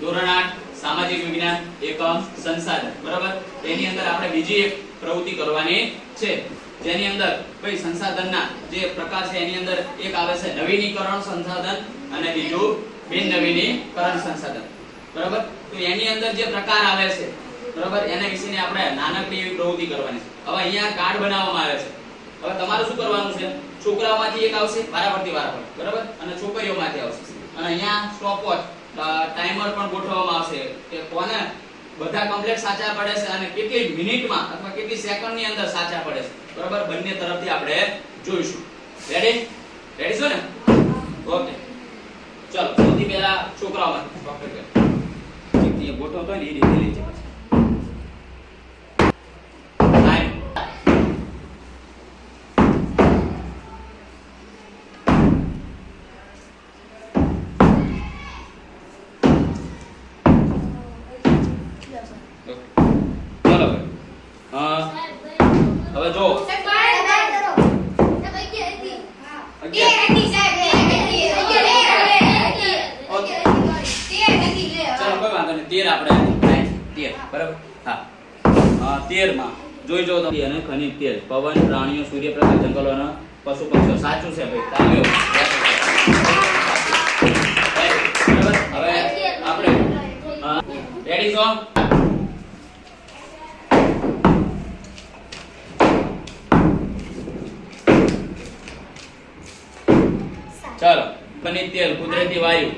ધોરણ 8 સામાજિક વિજ્ઞાન એકમ સંસાધન. બરાબર? એની અંદર આપણે બીજી એક પ્રવૃત્તિ કરવાની છે. જેની અંદર ભાઈ સંસાધનના જે પ્રકાર છે, એની અંદર એક આવે છે નવીનીકરણ સંસાધન અને બીજું બિન નવીનીકરણ સંસાધન. બરાબર? તો એની અંદર જે પ્રકાર આવે છે, બરાબર? એના વિશેની આપણે નાનકડી એવી પ્રવૃત્તિ કરવાની છે. હવે અહીંયા કાર્ડ બનાવવામાં આવે છે. હવે તમારે શું કરવાનું છે? છોકરાઓમાંથી એક આવશે, વારાફરતી વારાફરતી. બરાબર? અને છોકરીઓમાંથી આવશે. અને અહીંયા સ્ટોપ ટાઈમર પણ ગોઠવવામાં આવશે કે કોને બધા કમ્પ્લીટ સાચા પડે છે અને કેટલી મિનિટમાં અથવા કેટલી સેકન્ડની અંદર સાચા પડે છે. બરાબર? બંને તરફથી આપણે જોઈશું. રેડી રેડી છો ને? ઓકે ચલો, સૌથી પહેલા છોકરાઓ ડોક્ટર કે ગોઠવતો ને એ રીતે લઈ પછી ચલો હા. હવે જો તેર આપણે તેર. હા. અ, તેરમાં જોઈ જો તો અને ખનિજ તેલ. પવન પ્રાણીઓ સૂર્યપ્રકાશ જંગલો અને પશુ પક્ષીઓ. સાચું છે ભાઈ. હવે આપણે ચાલો, ખનિજ તેલ, કુદરતી વાયુ,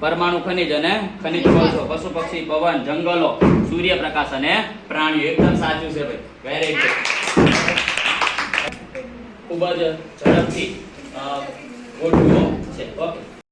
પરમાણુ ખનિજ અને ખનિજ કોલસો, પશુ પક્ષી, પવન, જંગલો, સૂર્યપ્રકાશ અને પ્રાણીઓ. એકદમ સાચું છે ભાઈ. વેરી ગુડ ખૂબ જ ઝડપથી છે. ઓકે